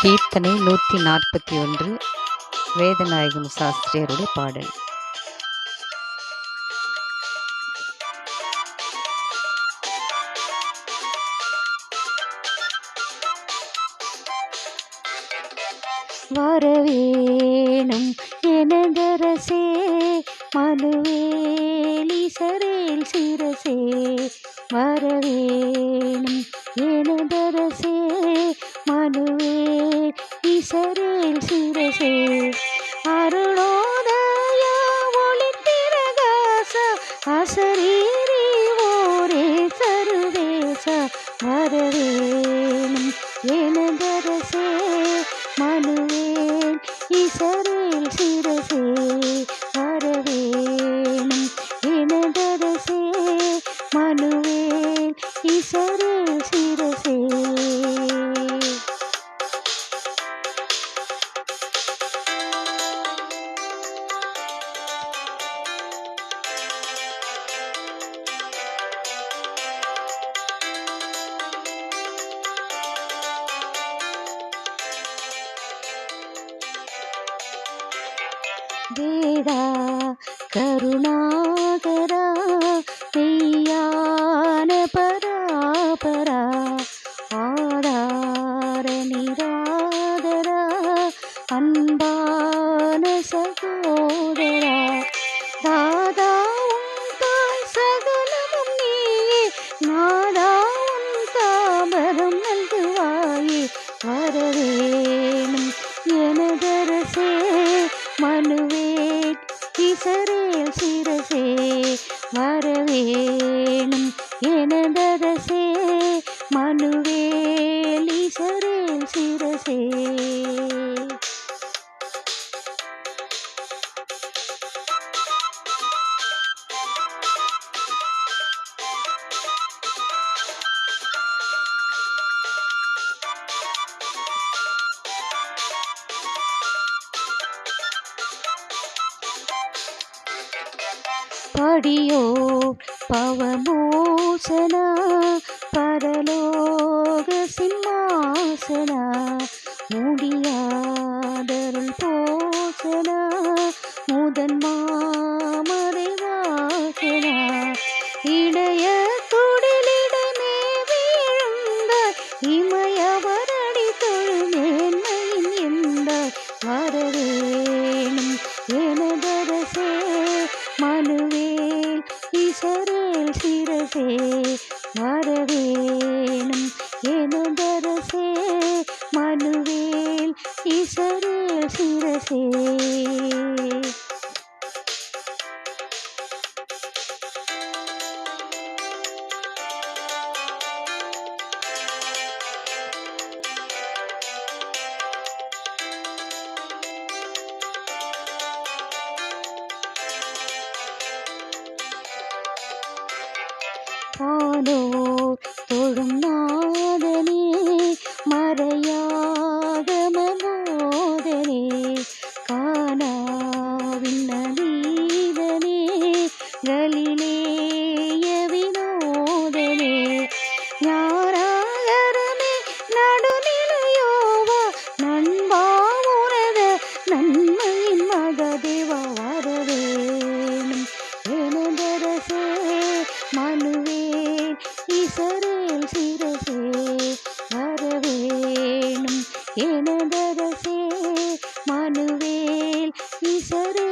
கீர்த்தனை நூற்றி நாற்பத்தி ஒன்று வேதநாயகம் சாஸ்திரியருடைய பாடல். வரவேணும் எனதரசே மனுவேலி சரேல் சிரசே வரவேணும் இசரேல் சிரசே அருளோதய திரகாச அசரீரி ஓரே சருவேச மரவேணும் எனதரசே மனுவேன் இசரேல் சிரசே மரவேணும் எனதரசே மனுவேன் இசரேல் வேடா கருணாகரா மெய்யான பராபரா ஆதார நிராதரா அன்பான சகோதரா தாதா மனுவேல் இசரேல் சிரசே வரவேணும் எனதரசே மனுவேல் இசரேல் சிரசே. படியோ பவமோசனா பரலோக சிம்மாசனா முடியாதருள் போசனா. மனுவேல் இசரேல் சிரசே வரவேணும் எனதரசே மனுவேல் இசரேல் சிரசே തൊഴുന്ന மேல் சிரசே வரவேணும். எனதரசே மனுவேல் இசரே